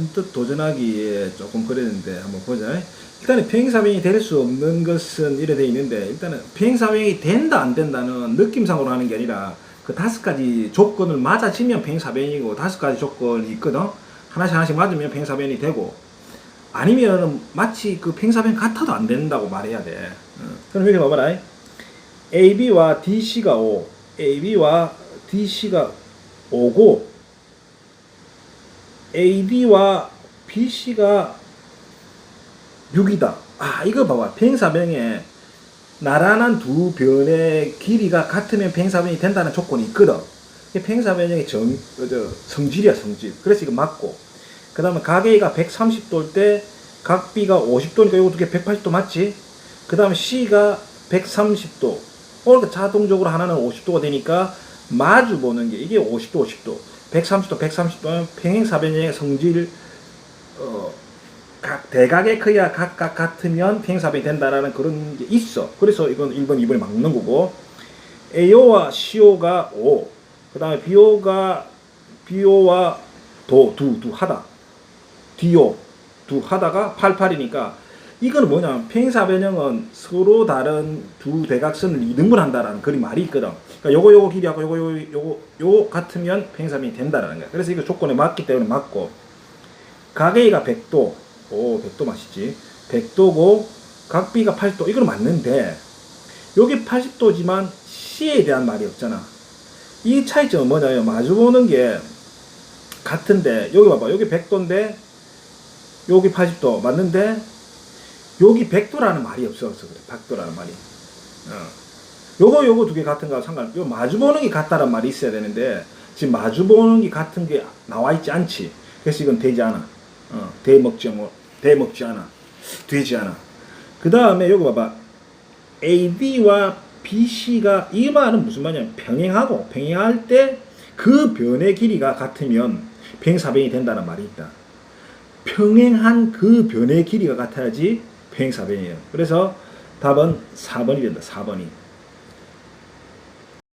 선뜻 도전하기에 조금 그랬는데 한번 보자. 일단은 평행사변이 될 수 없는 것은 이래 돼 있는데 일단은 평행사변이 된다 안 된다는 느낌상으로 하는 게 아니라 그 다섯 가지 조건을 맞아지면 평행사변이고 다섯 가지 조건이 있거든. 하나씩 하나씩 맞으면 평행사변이 되고 아니면 마치 그 평행사변 같아도 안 된다고 말해야 돼. 어. 그럼 여기 봐봐라. AB와 DC가 5, AB와 DC가 5고 AD와 BC가 6이다. 아, 이거 봐봐. 평행사변에 나란한 두 변의 길이가 같으면 평행사변이 된다는 조건이 있거든. 이게 평행사변의 정, 어, 저, 성질이야, 성질. 그래서 이거 맞고. 그 다음에 각 A가 130도일 때, 각 B가 50도니까 이거 두 개 180도 맞지? 그 다음에 C가 130도. 그러니까 자동적으로 하나는 50도가 되니까 마주 보는 게 이게 50도, 50도. 130도, 130도는 평행사변의 성질, 어, 각 대각의 크기가 각각 같으면 평행사변이 된다라는 그런 게 있어. 그래서 이건 1번, 2번이 막는 거고. AO와 CO가 5. 그 다음에 BO가, BO와 도, 두, 두 하다. DO, 두 하다가 88이니까 이거는 뭐냐면 평행사 변형은 서로 다른 두 대각선을 2등분 한다라는 그런 말이 있거든. 그러니까 요거 요거 길이하고 요거 요거 요거 요 같으면 평행사 변이 된다라는 거야. 그래서 이거 조건에 맞기 때문에 맞고 각A가 100도, 오 100도 맛있지. 100도고 각 B가 80도 이건 맞는데 여기 80도지만 C에 대한 말이 없잖아. 이 차이점은 뭐냐면 마주보는 게 같은데 여기 봐봐 여기 100도인데 여기 80도 맞는데 여기 100도라는 말이 없어서 그래. 100도라는 말이. 어. 요거 요거 두 개 같은 거 상관 요 마주 보는 게 같다란 말이 있어야 되는데 지금 마주 보는 게 같은 게 나와 있지 않지. 그래서 이건 되지 않아. 어, 대 먹지 뭐 대 먹지 않아. 되지 않아. 그 다음에 여기 봐봐. AD와 BC가 이 말은 무슨 말이냐면 평행하고 평행할 때 그 변의 길이가 같으면 평행사변이 된다는 말이 있다. 평행한 그 변의 길이가 같아야지 평 행사변이에요. 그래서 답은 4번이 된다. 4번이.